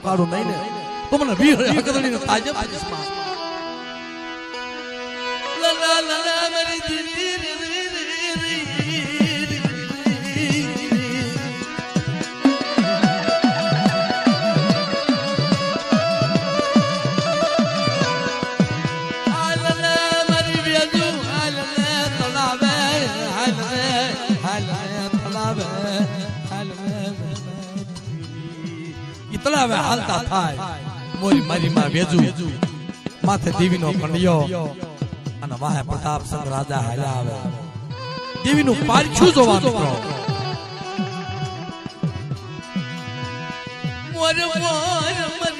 તારું નહીં ને તો મને વીર હકદડીને તાજે પાડીશમાં લા. તળાવે હાલતા થાય. મોરી મારી માં વેજુ. માથે દેવીનો કંડિયો અને વાહે પ્રતાપ સંગ રાજા હાલ્યા આવે. દેવીનું પારછું જોવા મિત્રો મોર મોર